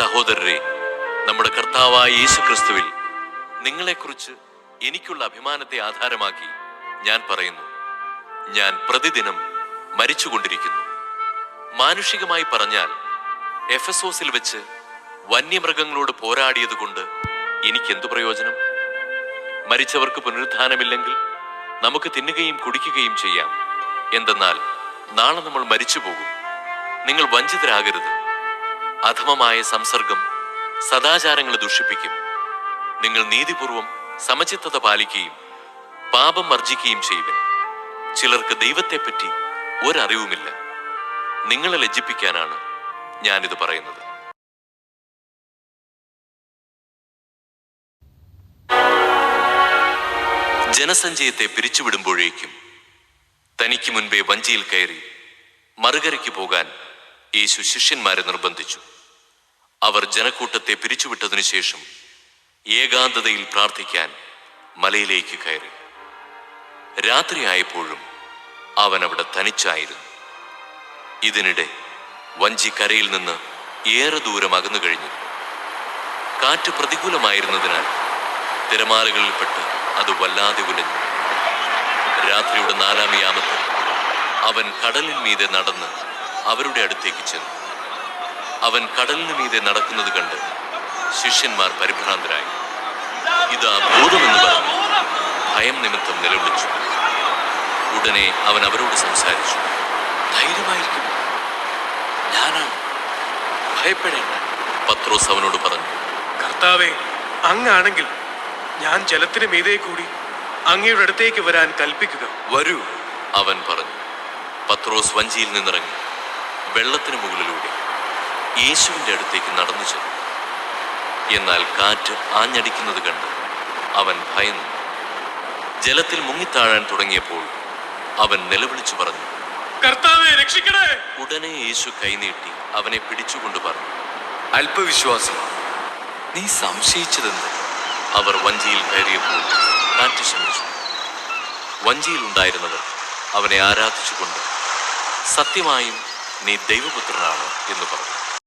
സഹോദരരെ നമ്മുടെ കർത്താവായ യേശു ക്രിസ്തുവിൽ നിങ്ങളെക്കുറിച്ച് എനിക്കുള്ള അഭിമാനത്തെ ആധാരമാക്കി ഞാൻ പറയുന്നു. ഞാൻ പ്രതിദിനം മരിച്ചുകൊണ്ടിരിക്കുന്നു. മാനുഷികമായി പറഞ്ഞാൽ എഫസോസിൽ വെച്ച് വന്യമൃഗങ്ങളോട് പോരാടിയതുകൊണ്ട് എനിക്കെന്തു പ്രയോജനം? മരിച്ചവർക്ക് പുനരുദ്ധാനമില്ലെങ്കിൽ നമുക്ക് തിന്നുകയും കുടിക്കുകയും ചെയ്യാം. എന്തെന്നാൽ നാളെ നമ്മൾ മരിച്ചുപോകും. നിങ്ങൾ വഞ്ചിതരാകരുത്. അധമമായ സംസർഗം സദാചാരങ്ങളെ ദുഷിപ്പിക്കും. നിങ്ങൾ നീതിപൂർവം സമചിത്തത പാലിക്കുകയും പാപം വർജിക്കുകയും ചെയ്യുവൻ. ചിലർക്ക് ദൈവത്തെപ്പറ്റി ഒരറിവുമില്ല. നിങ്ങളെ ലജ്ജിപ്പിക്കാനാണ് ഞാനിത് പറയുന്നത്. ജനസഞ്ചയത്തെ പിരിച്ചുവിടുമ്പോഴേക്കും തനിക്ക് മുൻപേ വഞ്ചിയിൽ കയറി മറുകരയ്ക്ക് പോകാൻ യേശു ശിഷ്യന്മാരെ നിർബന്ധിച്ചു. അവർ ജനക്കൂട്ടത്തെ പിരിച്ചുവിട്ടതിനു ശേഷം ഏകാന്തതയിൽ പ്രാർത്ഥിക്കാൻ മലയിലേക്ക് കയറി. രാത്രിയായപ്പോഴും അവൻ അവിടെ തനിച്ചായിരുന്നു. ഇതിനിടെ വഞ്ചി കരയിൽ നിന്ന് ഏറെ ദൂരം അകന്നു കഴിഞ്ഞു. കാറ്റ് പ്രതികൂലമായിരുന്നതിനാൽ തിരമാലകളിൽപ്പെട്ട് അത് വല്ലാതെ ഉലഞ്ഞു. രാത്രിയുടെ നാലാം യാമത്തിൽ അവൻ കടലിൻ മീതെ നടന്ന് അവരുടെ അടുത്തേക്ക് ചെന്നു. അവൻ കടലിന് മീതെ നടക്കുന്നത് കണ്ട് ശിഷ്യന്മാർ പരിഭ്രാന്തരായി. ഇതാ ഭൂതമെന്ന് പറഞ്ഞു. ഭയം നിമിത്തം നിലവിളിച്ചു. ഉടനെ അവൻ അവരോട് സംസാരിച്ചു. ധൈര്യമായിരിക്കും. ഞാനാണ്. ഭയപ്പെടേണ്ട. പത്രോസ് അവനോട് പറഞ്ഞു. കർത്താവെ അങ്ങാണെങ്കിൽ ഞാൻ ജലത്തിന് മീതെ കൂടി അങ്ങയുടെ അടുത്തേക്ക് വരാൻ കൽപ്പിക്കുക. വരൂ അവൻ പറഞ്ഞു. പത്രോസ് വഞ്ചിയിൽ നിന്നിറങ്ങി. വെള്ളത്തിന് മുകളിലൂടെ യേശുവിന്റെ അടുത്തേക്ക് നടന്നു ചെന്നു. എന്നാൽ കാറ്റ് ആഞ്ഞടിക്കുന്നത് കണ്ട് അവൻ ഭയന്നു. ജലത്തിൽ മുങ്ങിത്താഴാൻ തുടങ്ങിയപ്പോൾ അവൻ നിലവിളിച്ചു പറഞ്ഞു കർത്താവെ രക്ഷിക്കണേ. ഉടനെ യേശു കൈനീട്ടി അവനെ പിടിച്ചുകൊണ്ട് പറഞ്ഞു അല്പവിശ്വാസം നീ സംശയിച്ചതെന്ത്? അവർ വഞ്ചിയിൽ കയറിയപ്പോൾ കാറ്റ് ശ്രമിച്ചു വഞ്ചിയിൽ ഉണ്ടായിരുന്നവർ അവനെ ആരാധിച്ചുകൊണ്ട് സത്യമായും നീ ദൈവപുത്രനാണ് എന്ന് പറഞ്ഞു.